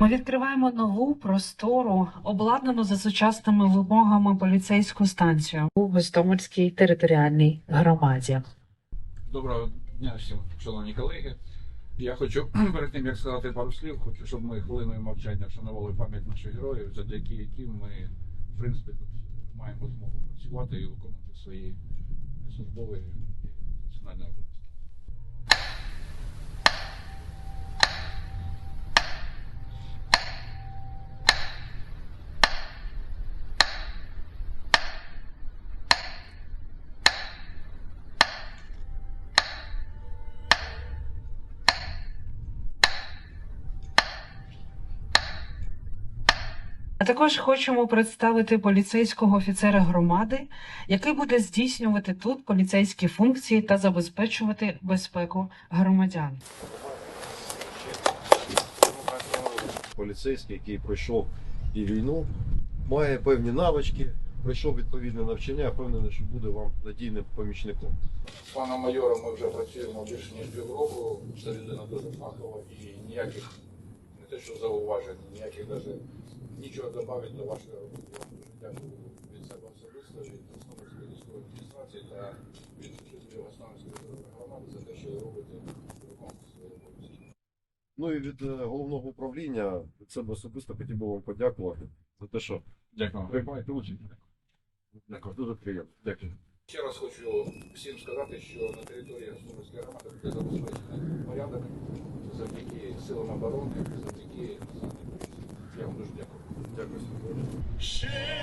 Ми відкриваємо нову простору, обладнану за сучасними вимогами поліцейську станцію у Гостомельській територіальній громаді. Доброго дня всім, шановні колеги. Я хочу перед тим як сказати пару слів, хочу, щоб ми хвилиною мовчання вшанували пам'ять наших героїв, завдяки яким ми, в принципі, тут маємо змогу працювати і виконувати свої службові і національні А також хочемо представити поліцейського офіцера громади, який буде здійснювати тут поліцейські функції та забезпечувати безпеку громадян. поліцейський, який пройшов і війну, має певні навички, пройшов відповідне навчання, я впевнений, що буде вам надійним помічником. З паном майором ми вже працюємо більше ніж півроку. Це людина дуже фахова і ніяких не те, що зауважень, ніяких навіть нічого додати до вашої роботи. Я вам дуже дякую від себе особисто, від Основної військової адміністрації та від жителів Основної громади за те, що ви робите виконувати свої обов'язки. Ну і від е, головного управління від себе особисто хотів би вам подякувати за те, що Дякую. приймаєте участь. Дякую, дуже приємно. Дякую. Ще раз хочу всім сказати, що на території Гостомельської громади буде забезпечений порядок завдяки силам оборони, завдяки. Я вам дуже дякую. Дякую. Ще